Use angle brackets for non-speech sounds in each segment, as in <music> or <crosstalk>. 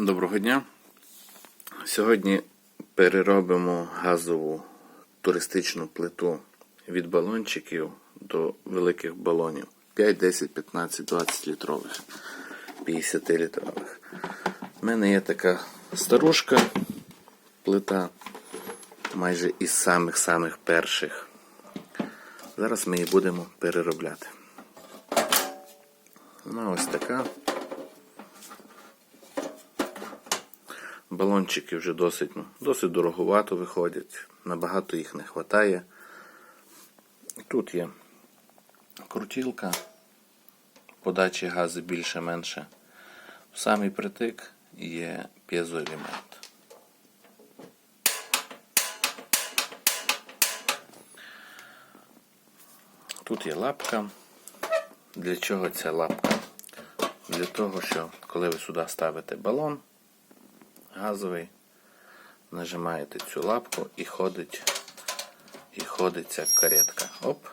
Доброго дня. Сьогодні переробимо газову туристичну плиту від балончиків до великих балонів. 5, 10, 15, 20 літрових, 50 літрових. У мене є така старушка плита, майже із самих-самих перших. Зараз ми її будемо переробляти. Вона ось така. Балончики вже досить, ну, досить дороговато виходять, набагато їх не вистачає. Тут є крутілка, подачі газу більше-менше. В самий притик є п'єзоелемент. Тут є лапка. Для чого ця лапка? Для того, що коли ви сюди ставите балон, газовий, нажимаєте цю лапку і ходить, і ходить ця каретка. Оп.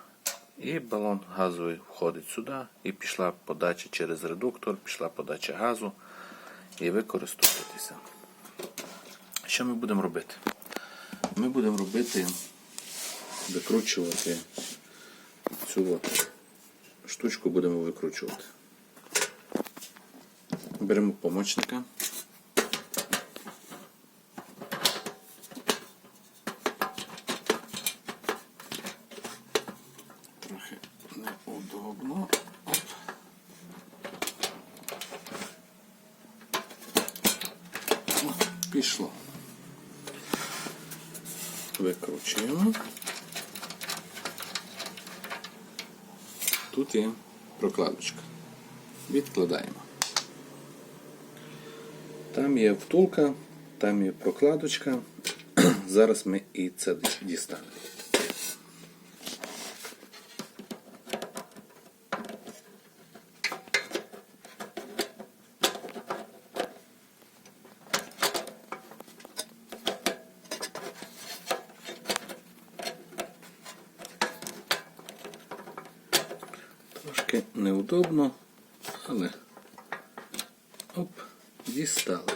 І балон газовий входить сюди, і пішла подача через редуктор, пішла подача газу, і ви користуєтеся. Що ми будемо робити? Ми будемо робити, викручувати цю от штучку будемо викручувати. Беремо помочника. Трохи неудобно. Оп. О, пішло. Викручуємо. Тут є прокладочка. Відкладаємо. Там є втулка, там є прокладочка. <clears throat> Зараз ми і це дістанемо. Трошки неудобно, але оп, дістали.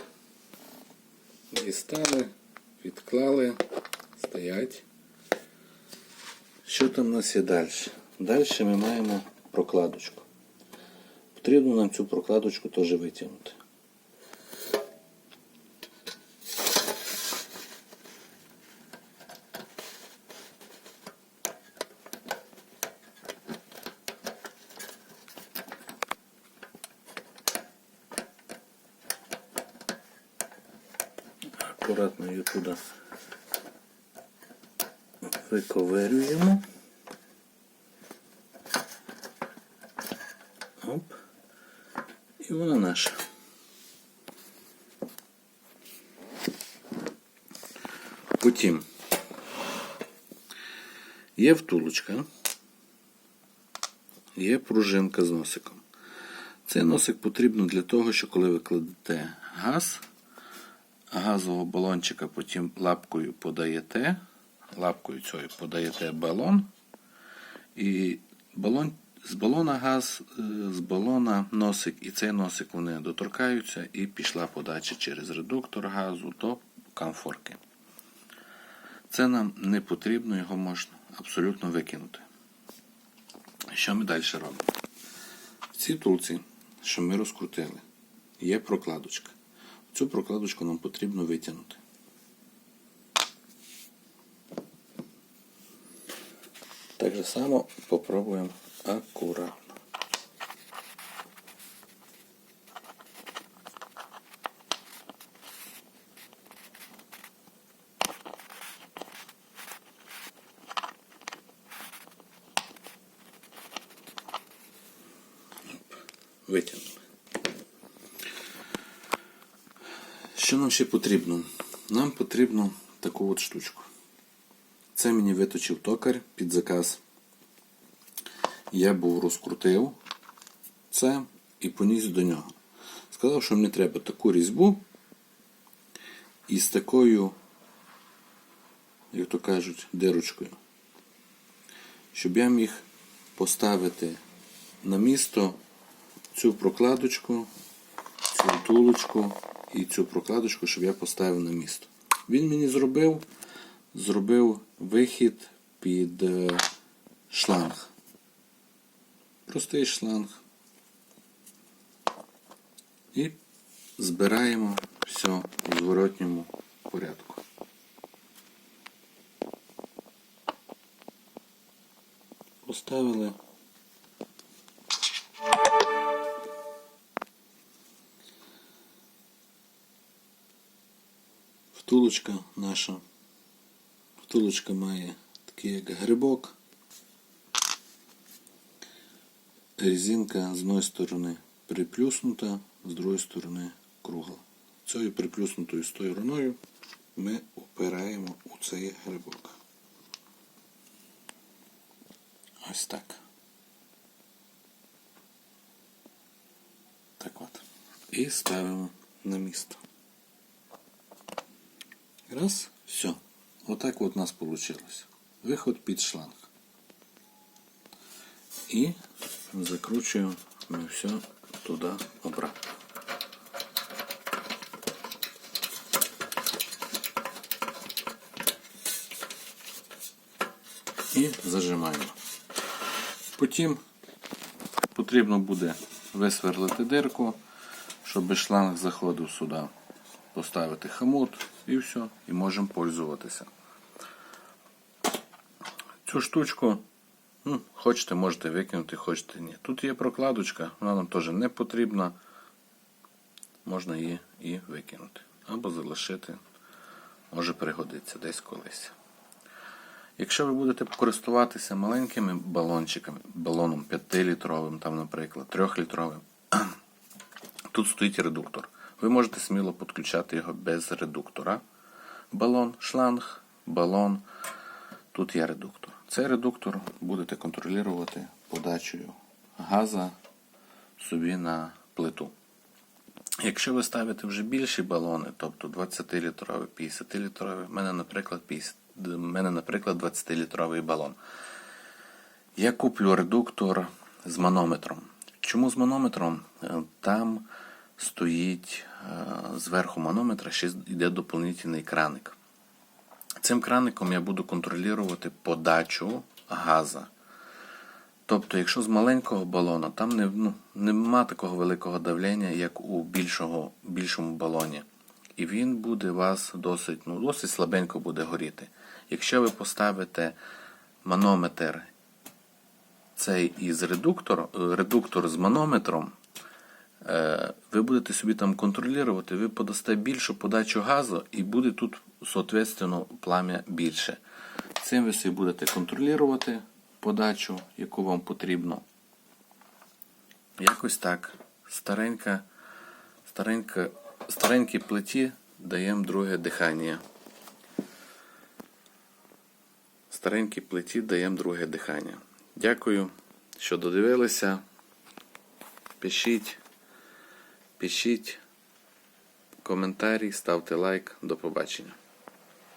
Дістали, відклали, стоять. Що там у нас є далі? Далі ми маємо прокладочку. Потрібно нам цю прокладочку теж витягнути. Акуратно її туди виковирюємо. Оп. І вона наша. Потім є втулочка, є пружинка з носиком. Цей носик потрібно для того, що коли ви кладете газ, газового балончика потім лапкою подаєте, лапкою цією подаєте балон, і балон, з балона газ, е, з балона носик і цей носик вони доторкаються і пішла подача через редуктор газу до камфорки. Це нам не потрібно, його можна абсолютно викинути. Що ми далі робимо? В цій тулці, що ми розкрутили, є прокладочка. Цю прокладочку нам потрібно витягнути. Так же само попробуємо акуратно. Витягнули. Що нам ще потрібно? Нам потрібно таку от штучку. Це мені виточив токар під заказ. Я був розкрутив це і поніс до нього. Сказав, що мені треба таку різьбу із такою, як то кажуть, дирочкою. Щоб я міг поставити на місто цю прокладочку, цю втулочку і цю прокладочку, щоб я поставив на місто. Він мені зробив, зробив вихід під е, шланг. Простий шланг. І збираємо все у зворотньому порядку. Поставили. Втулочка наша. Втулочка має такий як грибок. Резинка з одної сторони приплюснута, з другої сторони кругла. Цією приплюснутою стороною ми опираємо у цей грибок. Ось так. Так от. І ставимо на місто. Раз, все. Отак от у нас вийшло. Виход під шланг. І закручуємо ми все туди обратно. І зажимаємо. Потім потрібно буде висверлити дирку, щоб шланг заходив сюди. Поставити хомут і все, і можемо пользуватися. Цю штучку, ну, хочете, можете викинути, хочете ні. Тут є прокладочка, вона нам теж не потрібна. Можна її і викинути. Або залишити, може пригодиться десь колись. Якщо ви будете користуватися маленькими балончиками, балоном 5-літровим, там, наприклад, 3-літровим, <clears throat> тут стоїть редуктор. Ви можете сміло підключати його без редуктора. Балон, шланг, балон. Тут є редуктор. Цей редуктор будете контролювати подачею газа собі на плиту. Якщо ви ставите вже більші балони, тобто 20-літрові, 50-літрові, в мене, наприклад, 50, мене, наприклад, 20-літровий балон. Я куплю редуктор з манометром. Чому з манометром? Е, Там стоїть е, зверху манометра, ще йде доповнительний краник. Цим краником я буду контролювати подачу газа. Тобто, якщо з маленького балона, там не, ну, нема такого великого давлення, як у більшого, більшому балоні. І він буде вас досить, ну, досить слабенько буде горіти. Якщо ви поставите манометр цей із редуктор, е, редуктор з манометром, ви будете собі там контролювати, ви подасте більшу подачу газу і буде тут, соответственно, плам'я більше. Цим ви собі будете контролювати подачу, яку вам потрібно. Якось так. Старенька, старенька, старенькій плиті даємо друге дихання. Старенькій плиті даємо друге дихання. Дякую, що додивилися. Пишіть, пишіть коментарі, ставте лайк. До побачення.